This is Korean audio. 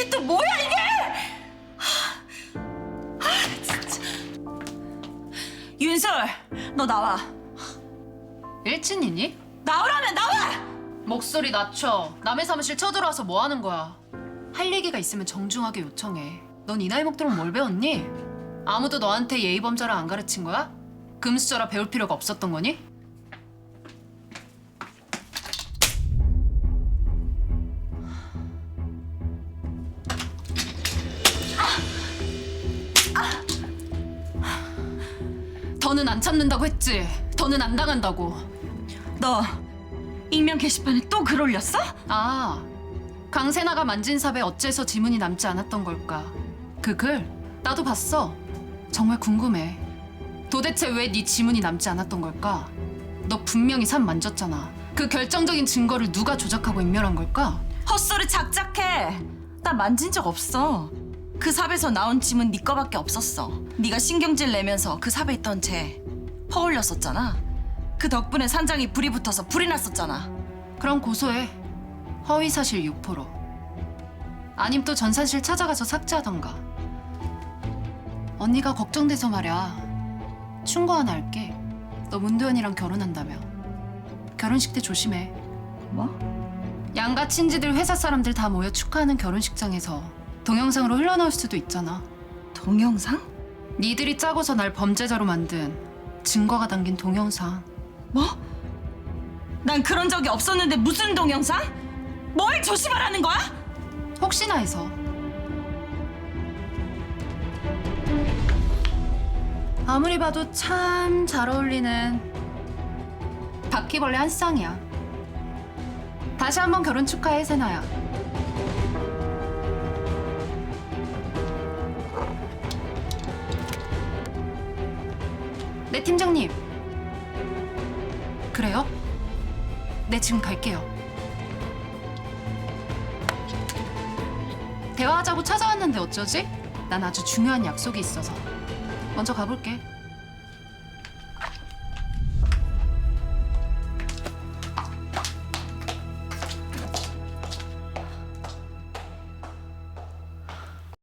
이게 또 뭐야 이게? 아, 아, 진짜. 윤설, 너 나와. 일진이니? 나오라면 나와! 목소리 낮춰. 남의 사무실 쳐들어와서 뭐 하는 거야? 할 얘기가 있으면 정중하게 요청해. 넌 이 나이 먹도록 뭘 배웠니? 아무도 너한테 예의 범절을 안 가르친 거야? 금수저라 배울 필요가 없었던 거니? 더는 안 참는다고 했지. 더는 안 당한다고. 너 익명 게시판에 또 글 올렸어? 아, 강세나가 만진 삽에 어째서 지문이 남지 않았던 걸까? 그 글 나도 봤어. 정말 궁금해. 도대체 왜 네 지문이 남지 않았던 걸까? 너 분명히 삽 만졌잖아. 그 결정적인 증거를 누가 조작하고 인멸한 걸까? 헛소리 작작해. 나 만진 적 없어. 그 삽에서 나온 짐은 네 거밖에 없었어. 네가 신경질 내면서 그 삽에 있던 재 퍼올렸었잖아. 그 덕분에 산장이 불이 붙어서 불이 났었잖아. 그럼 고소해. 허위 사실 유포로. 아님 또 전산실 찾아가서 삭제하던가. 언니가 걱정돼서 말이야. 충고 하나 할게. 너 문도현이랑 결혼한다며. 결혼식 때 조심해. 뭐? 양가 친지들 회사 사람들 다 모여 축하하는 결혼식장에서 동영상으로 흘러나올 수도 있잖아. 동영상? 니들이 짜고서 날 범죄자로 만든 증거가 담긴 동영상. 뭐? 난 그런 적이 없었는데 무슨 동영상? 뭘 조심하라는 거야? 혹시나 해서. 아무리 봐도 참 잘 어울리는 바퀴벌레 한 쌍이야. 다시 한번 결혼 축하해, 세나야. 네, 팀장님. 그래요? 네, 지금 갈게요. 대화하자고 찾아왔는데 어쩌지? 난 아주 중요한 약속이 있어서. 먼저 가볼게.